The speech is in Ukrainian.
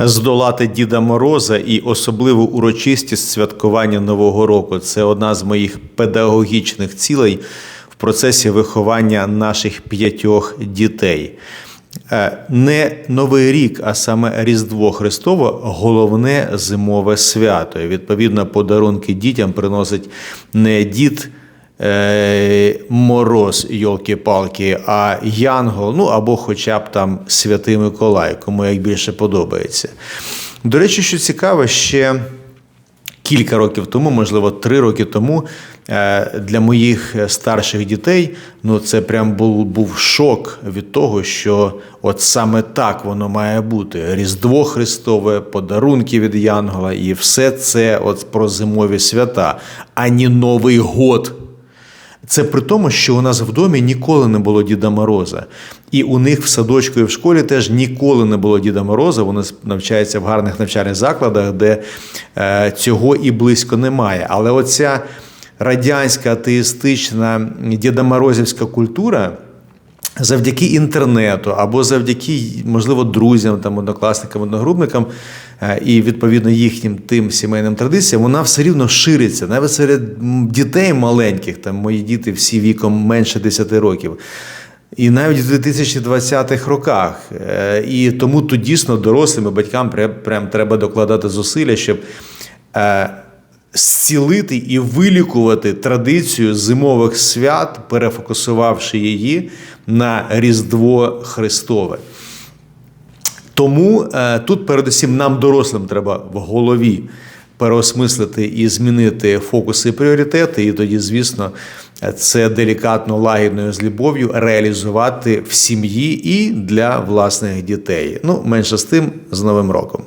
Здолати Діда Мороза і особливу урочистість святкування Нового року це одна з моїх педагогічних цілей в процесі виховання наших п'ятьох дітей. Е, Не Новий рік, а саме Різдво Христово головне зимове свято. І, Відповідно, подарунки дітям приносить не дід Мороз, йолки-палки, а Янгол, ну або хоча б там Святий Миколай, кому як більше подобається. До речі, що цікаво, ще кілька років тому, можливо, три роки тому, е, для моїх старших дітей ну це прям був, був шок від того, що от саме так воно має бути: Різдво Христове, подарунки від Янгола, і все це от про зимові свята, ані Новий год. Це при тому, що у нас в домі ніколи не було Діда Мороза. І у них в садочку і в школі теж ніколи не було Діда Мороза. Вони навчаються в гарних навчальних закладах, де е, цього і близько немає. Але оця радянська атеїстична Діда Морозівська культура. Завдяки інтернету або завдяки, можливо, друзям, там, однокласникам, одногрупникам і відповідно їхнім тим сімейним традиціям, вона все рівно шириться. Навіть серед дітей маленьких, там мої діти всі віком менше 10 років. І навіть в 2020-х роках. Е, І тому тут дійсно дорослим і батькам прям, прям треба докладати зусилля, щоб е, зцілити і вилікувати традицію зимових свят, перефокусувавши її на Різдво Христове. Тому е, тут, передусім, нам, дорослим, треба в голові переосмислити і змінити фокуси і пріоритети. І тоді, звісно, це делікатно, лагідною з любов'ю реалізувати в сім'ї і для власних дітей. Ну, менше з тим, з Новим роком.